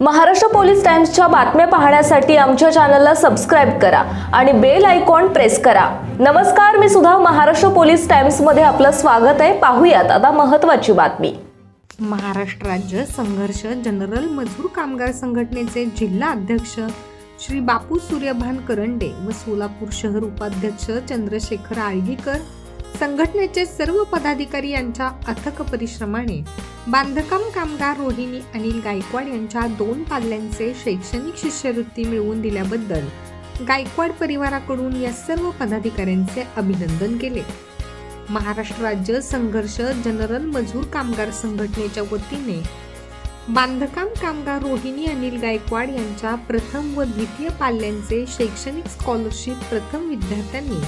Maharashtra police टाइम्सच्या बातम्या पाहण्यासाठी आमच्या चॅनलला सबस्क्राईब करा आणि बेल आयकॉन प्रेस करा. नमस्कार मी सुद्धा महाराष्ट्र पोलीस टाइम्समध्ये आपलं स्वागत आहे. पाहूयात आता महत्त्वाची बातमी. महाराष्ट्र राज्य संघर्ष जनरल मजूर कामगार संघटनेचे जिल्हा अध्यक्ष श्री बापू सूर्यभान करंडे व सोलापूर शहर उपाध्यक्ष चंद्रशेखर आळगीकर संघटनेचे सर्व पदाधिकारी यांच्या अथक परिश्रमाने बांधकाम कामगार रोहिणी अनिल गायकवाड यांच्या दोन पाल्यांचे शैक्षणिक शिष्यवृत्ती मिळवून दिल्याबद्दल गायकवाड परिवाराकडून या सर्व पदाधिकाऱ्यांचे अभिनंदन केले. महाराष्ट्र राज्य संघर्ष जनरल मजूर कामगार संघटनेच्या वतीने बांधकाम कामगार रोहिणी अनिल गायकवाड यांच्या प्रथम व द्वितीय पाल्यांचे शैक्षणिक स्कॉलरशिप प्रथम विद्यार्थ्यांनी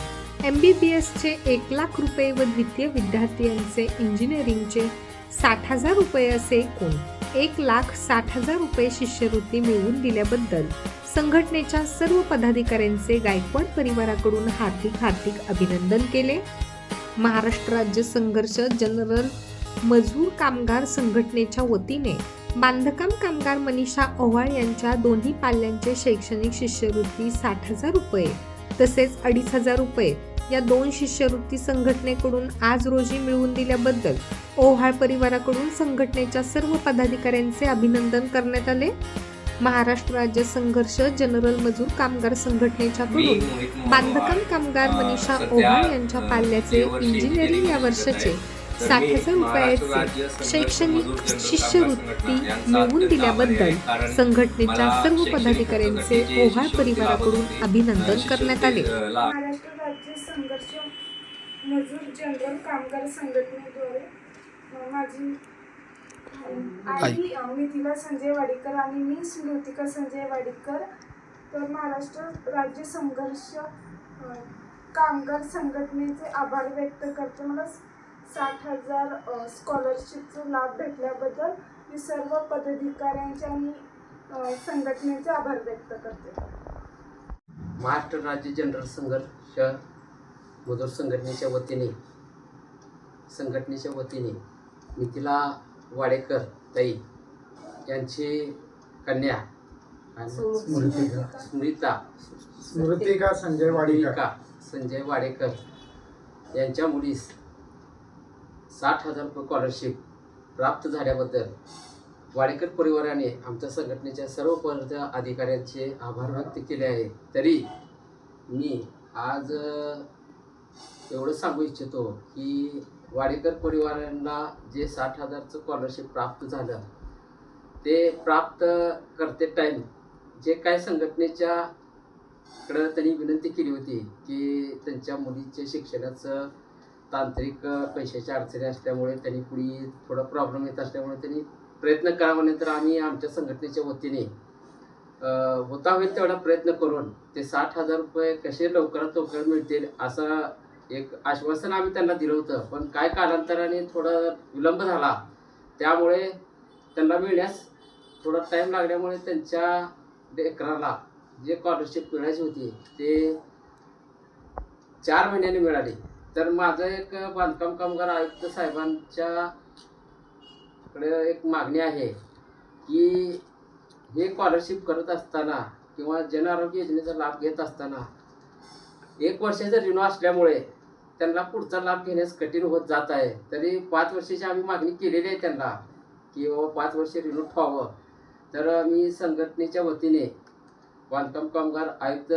एम बी बी एसचे एक लाख रुपये व द्वितीय विद्यार्थ्यांचे इंजिनिअरिंगचे साठ हजार रुपये असे एकूण एक लाख साठ हजार रुपये शिष्यवृत्ती मिळवून दिल्याबद्दल संघटनेच्या सर्व पदाधिकाऱ्यांचे गायकवाड परिवाराकडून हार्दिक हार्दिक अभिनंदन केले. महाराष्ट्र राज्य संघर्ष जनरल मजूर कामगार संघटनेच्या वतीने बांधकाम कामगार मनीषा ओव्हाळ यांच्या दोन्ही पाल्यांचे शैक्षणिक शिष्यवृत्ती साठ हजार रुपये तसेच अडीच हजार रुपये या दोन शिष्यवृत्ती संघटनेकडून आज रोजी मिळवून दिल्याबद्दल ओव्हाळ परिवाराकडून संघटनेच्या सर्व पदाधिकाऱ्यांचे अभिनंदन करण्यात आले. महाराष्ट्र राज्य संघर्ष जनरल मजूर कामगार संघटनेच्याकडून बांधकाम कामगार मनीषा ओव्हाळ यांच्या पाल्याचे इंजिनिअरिंग या वर्षाचे साठ हजार रुपयाचे शैक्षणिक शिष्यवृत्ती मिळवून दिल्याबद्दल संघटनेच्या सर्व पदाधिकाऱ्यांचे ओव्हाळ परिवाराकडून अभिनंदन करण्यात आले. महाराष्ट्र राज्य संघर्ष मजूर जनरल कामगार संघटनेद्वारे माझी आई. मिथिला संजय वाडीकर आणि मी स्मृतिका संजय वाडीकर तर महाराष्ट्र राज्य संघर्ष कामगार संघटनेचे आभार व्यक्त करते. मला साठ हजार स्कॉलरशिपचा लाभ भेटल्याबद्दल मी सर्व पदाधिकाऱ्यांचे आणि संघटनेचे आभार व्यक्त करते. महाराष्ट्र राज्य जनरल संघर्ष मजूर संघटनेच्या वतीने संघटनेच्या वतीने मिथिला वाडेकर ताई यांची कन्या. स्मृता स्मृतिका. संजय वाडीकर. संजय वाडेकर यांच्या मुलीस साठ हजार रुपये स्कॉलरशिप प्राप्त झाल्याबद्दल वाडेकर परिवाराने आमच्या संघटनेच्या सर्व पद अधिकाऱ्यांचे आभार व्यक्त केले आहे. तरी मी आज एवढं सांगू इच्छितो की वाडेकर परिवारांना जे साठ हजारचं स्कॉलरशिप प्राप्त झालं ते प्राप्त करते टाईम जे काय संघटनेच्या कडं त्यांनी विनंती केली होती की त्यांच्या मुलीच्या शिक्षणाचं तांत्रिक पैशाच्या अडचणी असल्यामुळे त्यांनी पुढे थोडा प्रॉब्लेम येत असल्यामुळे त्यांनी प्रयत्न करावा तर आम्ही आमच्या संघटनेच्या वतीने होता होईल तेवढा प्रयत्न करून ते साठ हजार रुपये कसे लवकरात लवकर मिळतील असं एक आश्वासन आम्ही त्यांना दिलं होतं. पण काय कालांतराने थोडा विलंब झाला त्यामुळे त्यांना मिळण्यास थोडा टाईम लागल्यामुळे त्यांच्या लेकराला जे स्कॉलरशिप मिळायची होती ते चार महिन्याने मिळाली. तर माझं एक बांधकाम कामगार आयुक्त साहेबांच्या कडे एक मागणी आहे की हे स्कॉलरशिप करत असताना किंवा जन आरोग्य योजनेचा लाभ घेत असताना एक वर्षाचा रिन्यू असल्यामुळे त्यांना पुढचा लाभ घेण्यास कठीण होत जात आहे. तरी पाच वर्षाची आम्ही मागणी केलेली आहे त्यांना की बाबा पाच वर्ष रिन्यू व्हावं तर मी संघटनेच्या वतीने बांधकाम कामगार आयुक्त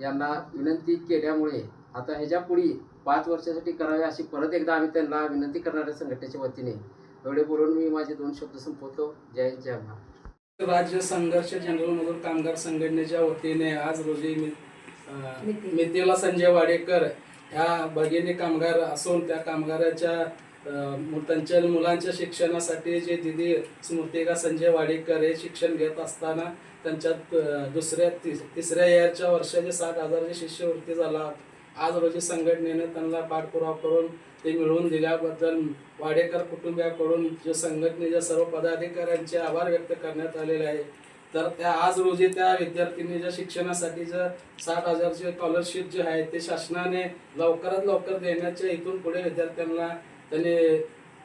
यांना विनंती केल्यामुळे आता ह्याच्या पुढे पाच वर्षासाठी करावे अशी परत एकदा आम्ही त्यांना विनंती करणार आहे संघटनेच्या वतीने एवढे बोलून मी माझे दोन शब्द संपवतो. जय हिंद, जय महाराष्ट्र. राज्य संघर्ष जनरल मजूर कामगार संघटनेच्या वतीने आज रोजी मी अं, मिथिला संजय वाडेकर ह्या भगिनी कामगार असून त्या कामगाराच्या त्यांच्या मुलांच्या शिक्षणासाठी जे दिदी स्मृतिका संजय वाडेकर हे शिक्षण घेत असताना त्यांच्यात दुसऱ्या तिस तिसऱ्या इयरच्या वर्षाचे साठ हजारची शिष्यवृत्ती झाला. आज रोजी संघटनेने त्यांना पाठपुरावा करून ते मिळवून दिल्याबद्दल वाडेकर कुटुंबियाकडून जे संघटनेच्या सर्व पदाधिकाऱ्यांचे आभार व्यक्त करण्यात आलेले आहे. तर त्या आज रोजी त्या विद्यार्थिनीच्या शिक्षणासाठीचं साठ हजारचे स्कॉलरशिप जे आहे ते शासनाने लवकरात लवकर देण्याच्या इथून पुढे विद्यार्थ्यांना त्यांनी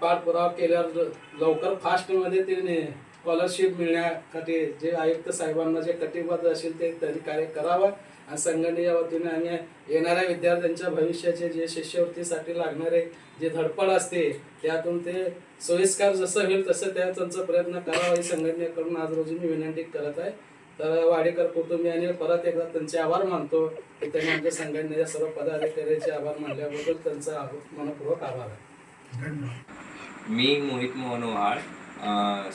पाठपुरावा केल्यावर लवकर फास्टमध्ये त्यांनी स्कॉलरशिप मिळण्यासाठी जे आयुक्त साहेबांना जे कटिबद्ध असेल ते त्यांनी कार्य करावं आणि संघटनेच्या वतीने आम्ही येणाऱ्या विद्यार्थ्यांच्या भविष्याचे जे शिष्यवृत्तीसाठी लागणारे जे धडपड असते त्यातून ते सोयीस्कर जसं होईल तसं त्या त्यांचा प्रयत्न करावा ही संघटनेकडून आज रोजी मी विनंती करत आहे. तर वाडेकर कुटुंबियांनी परत एकदा त्यांचे आभार मानतो. की त्यांनी आमच्या संघटनेच्या सर्व पदाधिकाऱ्यांचे आभार मानल्याबद्दल त्यांचा मनपूर्वक आभार आहे. मी मोहित मोहन ओहाळ.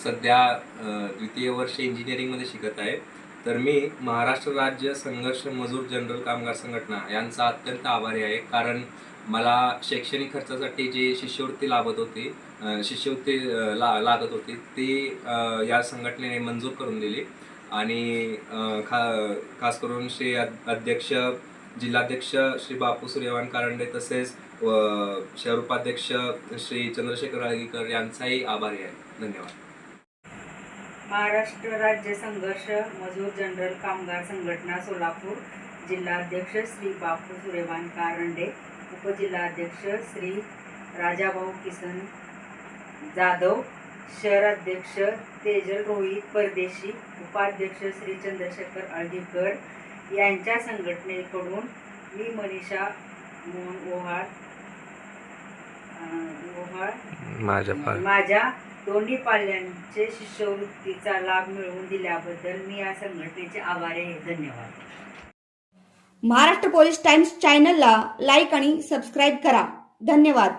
सध्या द्वितीय वर्ष इंजिनिअरिंगमध्ये शिकत आहे. तर मी महाराष्ट्र राज्य संघर्ष मजूर जनरल कामगार संघटना यांचा अत्यंत आभारी आहे. कारण मला शैक्षणिक खर्चासाठी जी शिष्यवृत्ती लाभत होती शिष्यवृत्ती ला लागत होती ती या संघटनेने मंजूर करून दिली. आणि खा खास करून श्री अध्यक्ष जिल्हाध्यक्ष श्री बापू सूर्यवान कारंडे तसेच शहर उपाध्यक्ष श्री चंद्रशेखर आळगीकर यांचाही आभारी आहे. धन्यवाद. महाराष्ट्र राज्य संघर्ष मजूर जनरल कामगार संघटना सोलापूर जिल्हाध्यक्ष श्री बापू सुरेवान कारंडे उपजिल्हाध्यक्ष श्री राजाभाऊ किसन जाधव शहराध्यक्ष तेजल रोहित परदेशी उपाध्यक्ष श्री चंद्रशेखर अळगीकर यांच्या संघटनेकडून मी मनीषा मोहन ओहाळ ओहाळ माझ्या माझ्या दोन्ही पाल्यांचे शिष्यवृत्तीचा लाभ मिळवून दिल्याबद्दल मी या संघटनेचे आभारी आहे. धन्यवाद. महाराष्ट्र पोलीस टाइम्स चॅनलला लाईक आणि सबस्क्राईब करा. धन्यवाद.